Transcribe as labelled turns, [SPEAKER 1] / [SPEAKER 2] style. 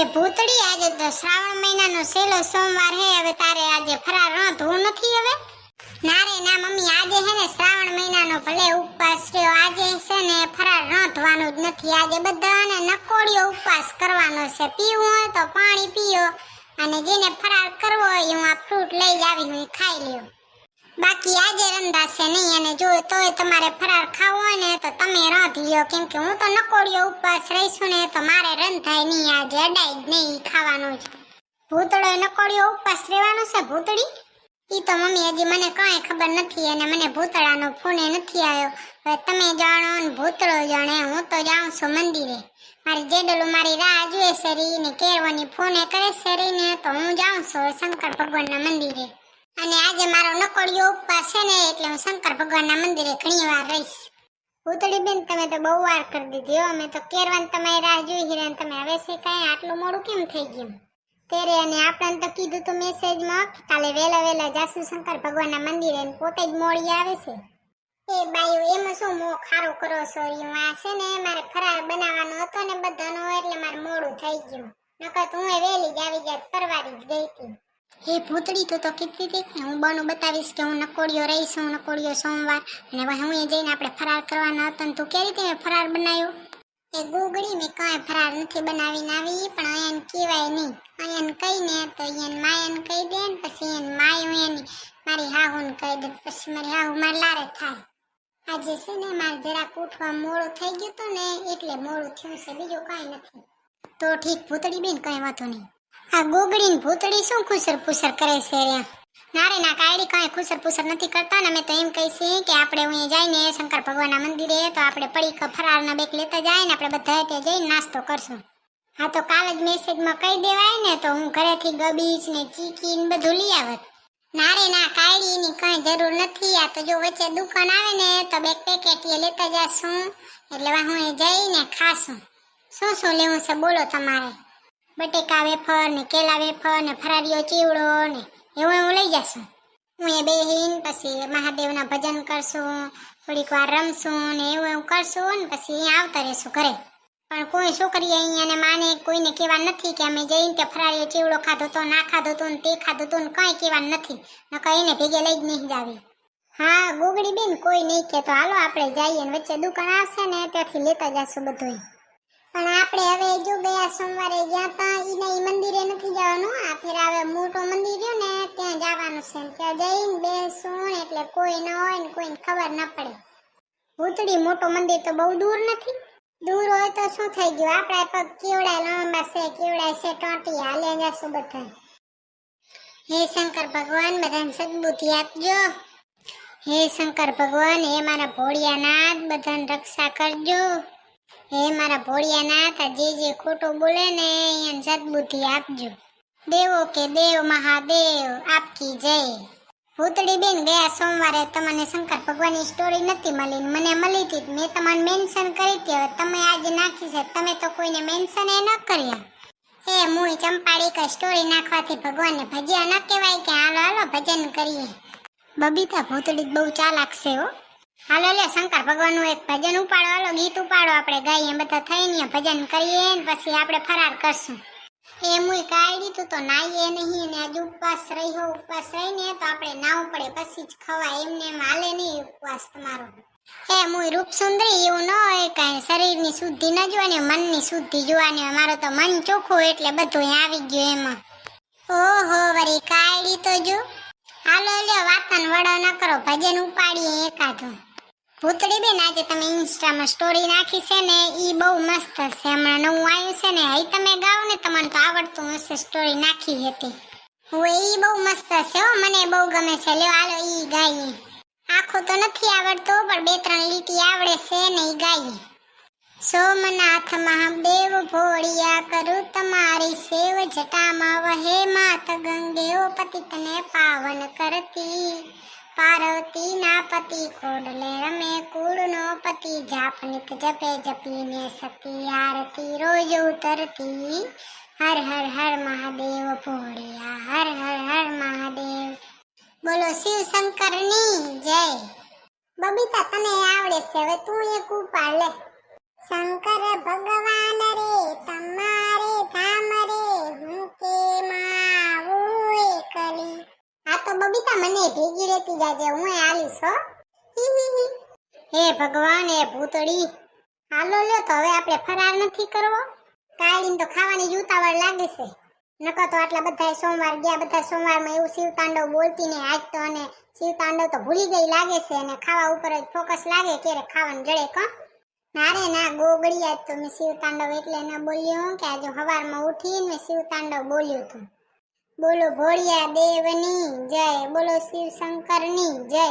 [SPEAKER 1] એ ભૂતડી આજે તો શ્રાવણ મહિનાનો છેલ્લો સોમવાર હે, હવે તારે આજે ફરાર રાંધવું નથી હવે? ના રે ના મમ્મી, આજે હે ને શ્રાવણ મહિનાનો ભલે ઉપવાસ રહ્યો, આજે છે ને ફરાર રાંધવાનું જ નથી. આજે બધાને નકોડિયો ઉપવાસ કરવાનો છે. પીવું હોય તો પાણી પીઓ, અને જેને ફરાર કરવો હોય, હું આ ફ્રૂટ લઈ જ આવી, હું ખાઈ લ્યો. બાકી આજે રંધાશે નહીં, અને જો તોય તમારે ફરાર ખાવો હોય ને, તો તમે રાંધી લ્યો. કેમ કે હું તો નકોડીઓ ઉપવાસ રહીશું ને, તો મારે રંધાય નહીં. આજે અડાય જ નહીં ખાવાનું જ. ભૂતળો નકોડીઓ ઉપવાસ રહેવાનો છે, ભૂતળી? ઈ તો મમ્મી હજી મને કાંઈ ખબર નથી, અને મને ભૂતળાનો ફોન નથી આવ્યો. હવે તમે જાણો ને, ભૂતળો જાણે, હું તો જાઉં છું મંદિરે. મારી જેડલું મારી રાહ જુએ છે રી, ને કેરવાની ફોને કરે છે રી ને, તો હું જાઉં છું શંકર ભગવાનના મંદિરે. અને આજે મારો નકોડિયો ઉપવાસ છે ને, એટલે હું શંકર ભગવાનના મંદિરે ઘણી વાર રહીશ. ભૂતળી બેન તમે તો બહુ વાર કરી દીધી હો. અમે તો કેરવાન તમારી રાહ જોઈ હિરેન તમે હવે છે કાંઈ આટલું મોડું કેમ થઈ ગયું? તેરે અને આપણને તો કીધું તું મેસેજમાં કાલે વહેલા વહેલા જાસુ શંકર ભગવાનના મંદિરે પોતે જ મોડી આવે છે. એ બાયું એમાં શું મો ખારો કરો ઈ આ છે ને, મારે ફરાર બનાવવાનો હતો ને બધાનો, એટલે મારે મોડું થઈ ગયું. નકર તો હું વહેલી જ આવી જાત પરવારી જ ગઈ હતી. હે ભૂતડી, તો તો કીધી હતી કે હું બનું બતાવીશ કે હું નકોડિયો રહીશ, હું નકોડિયો સોમવાર. અને હું એ જઈને આપણે ફરાર કરવાનો હતો ને તું કે રીતે મેં ફરાર બનાવ્યો? એ ગુગળી મેં કાંઈ ફરાર નથી બનાવીને આવી, પણ અહીંયા કહેવાય નહીં. અહીંયા કહીને તો અહીંયા માયાને કહી દે ને પછી અહીંયા માયું એની, મારી હાહુને કહી દે, પછી મારી હાહુ મારે લારે થાય. આજે છે ને મારે જરાક ઉઠવા મોડું થઈ ગયું હતું ને, એટલે મોડું થયું છે, બીજું કાંઈ નથી. તો ઠીક ભૂતડી બેન, કાંઈ વાંધો નહીં. આ ગોગડી ને ભૂતડી શું ખુસર પુસર કરે છે રે? ના ના કાયડી કાંઈ ખુસર પુસર નથી કરતા ને અમે તો એમ કહી કે આપણે અહીં જઈને શંકર ભગવાનના મંદિરે તો આપણે પડી ફરારના બેક લેતા જાય ને આપણે બધા ત્યાં જઈને નાસ્તો કરશું. હા તો કાલ જ મેસેજમાં કહી દેવાય ને તો હું ઘરેથી ગબીચ ને ચીકી ને બધું લઈ આવત ના રે ના કાયડીની કઈ જરૂર નથી. આ તો જો વચ્ચે દુકાન આવે ને તો બે પેકેટ એ લેતા જાશું. એટલે હું એ જઈને ખાશું. શું શું લેવું છે બોલો તમારે? બટેકા વેફર ને કેલા વેફર ને ફરારીઓ ચીવડો ને એવું હું લઈ જશું. હું એ બેહીન પછી મહાદેવના ભજન કરશું, થોડીક વાર રમશું ને એવું એવું કરશું ને પછી અહીંયા આવતા રહેશું ઘરે. પણ કોઈ છોકરી અહીંયા માને કોઈને કહેવા નથી કે અમે જઈને ત્યાં ફરારીઓ ચીવડો ખાધો તો ના ખાધો તો ને તે ખાધો તો ને કાંઈ કહેવા નથી. નકર એને ભેગે લઈ જ નહીં જાવી. હા ગોગડી બેન કોઈ નહીં કે તો હાલો, આપણે જઈએ ને વચ્ચે દુકાન આવશે ને ત્યાંથી લેતા જશું બધું પણ આપણે હવે જો ગયા સોમવારે ગયા હતા એને એ મંદિરે નથી જવાનું. આ ફેર હવે મોટો મંદિર રહ્યો ને, ત્યાં જવાનું છે. ત્યાં જઈને બેસું એટલે કોઈ ન હોય ને કોઈને ખબર ન પડે. ભૂતળી મોટો મંદિર તો બહુ દૂર નથી. દૂર હોય તો શું થઈ ગયું? આપણા પગ કેવડા લાંબા છે કેવડા છે, ટોટી. હાલે જશું બધા હે શંકર ભગવાન, બધાને સદબુદ્ધિ આપજો. હે શંકર ભગવાન, હે મારા ભોળિયાનાથ બધાને રક્ષા કરજો. હે, મારા ભોળિયાનાથ આ જે જે ખોટું બોલે ને, એને સદબુદ્ધિ આપજો. દેવો કે દેવ, મહાદેવ, આપકી જય. ભૂતળી બેન, ગયા સોમવારે તમને શંકર ભગવાનની સ્ટોરી નથી મળી મને મળી હતી મેં તમને મેન્શન કરી હતી, હવે તમે આજે નાખી છે. તમે તો કોઈને મેન્શન એ ન કર્યા. એ મુય ચંપાડી કે સ્ટોરી નાખવાથી ભગવાનને ભજ્યા ન કહેવાય કે હાલો હાલો, ભજન કરીએ. બબીતા, ભૂતળી બહુ ચાલાક છે હો. હાલો લે, શંકર ભગવાનનું એક ભજન ઉપાડો, હાલો ગીત ઉપાડો, આપણે ગાઈએ બધા થઈને ભજન કરીએ ને પછી આપણે ફરાર કરશું. એ મુય કાઢી તું તો નાઈએ નહીં ને, આજ ઉપવાસ રહ્યો, ઉપવાસ રહીને તો આપણે નાવું પડે પછી જ ખવાય, એમને એમ હાલે નહીં ઉપવાસ તમારો. એ મુય રૂપ સુંદરી એવું ન હોય કાંઈ, શરીરની શુદ્ધિ ન જોવા ને, મનની શુદ્ધિ જોવાની હોય મારું તો મન ચોખ્ખું એટલે બધું આવી ગયું એમાં. ઓહો વરી કાઢી તો જો. હાલો લ્યો, વાતન વડો ન કરો, ભજન ઉપાડીએ એકાદું ભૂતળી બેન, આજે તમે ઇન્સ્ટામાં સ્ટોરી નાખી છે ને એ બહુ મસ્ત છે. હમણાં નવું આવ્યું છે ને, હઈ તમે ગાઓ ને, તમને તો આવડતું હશે સ્ટોરી નાખી હતી. હવે એ બહુ મસ્ત છે હો, મને બહુ ગમે છે. લ્યો, હાલો એ ગાઈએ. આખું તો નથી આવડતું, પણ બે ત્રણ લીટી આવડે છે ને એ ગાઈએ. સોમનાથ મહાદેવ ભોળિયા કરું તમારી સેવ, જટામાં વહે માત ગંગે ઓ પતિતને પાવન કરતી. પાર્વતી ના પતિ કોડલે રમે કુળનો પતિ જાપનિત જપે, જપીને સતી આરતી, રોજ ઉતરતી. હર હર હર મહાદેવ ભોળિયા, હર હર હર મહાદેવ. બોલો શિવ શંકરની જય. બબીતા, તને આવડે છે? હવે તું એક ઉપાડ લે. શંકર ભગવાન રે તમારે ધામ રે મને ભેગી રહેતી જાજે, હું આલીશ હો. હી ભગવાન, હે ભૂતળી. હાલો લ્યો તો, હવે આપણે ફરાર નથી કરવો. કાળીને તો ખાવાની જૂતાવળ લાગે છે. નકો તો આટલા બધા સોમવાર ગયા, બધા સોમવારમાં એવું શિવ તાંડવ બોલતી ને આજ તો અને શિવ તાંડવ તો ભૂલી ગઈ લાગે છે અને ખાવા ઉપર જ ફોકસ લાગે ક્યારે ખાવાનું જડે, કો? નારે ના ગોગડિયા આજ તો મેં શિવ તાંડવ એટલે ન બોલ્યો, કે આજે સવારમાં ઉઠીને મેં શિવ તાંડવ બોલ્યું હતું. બોલો ભોળિયા દેવની જય બોલો શિવ શંકરની જય.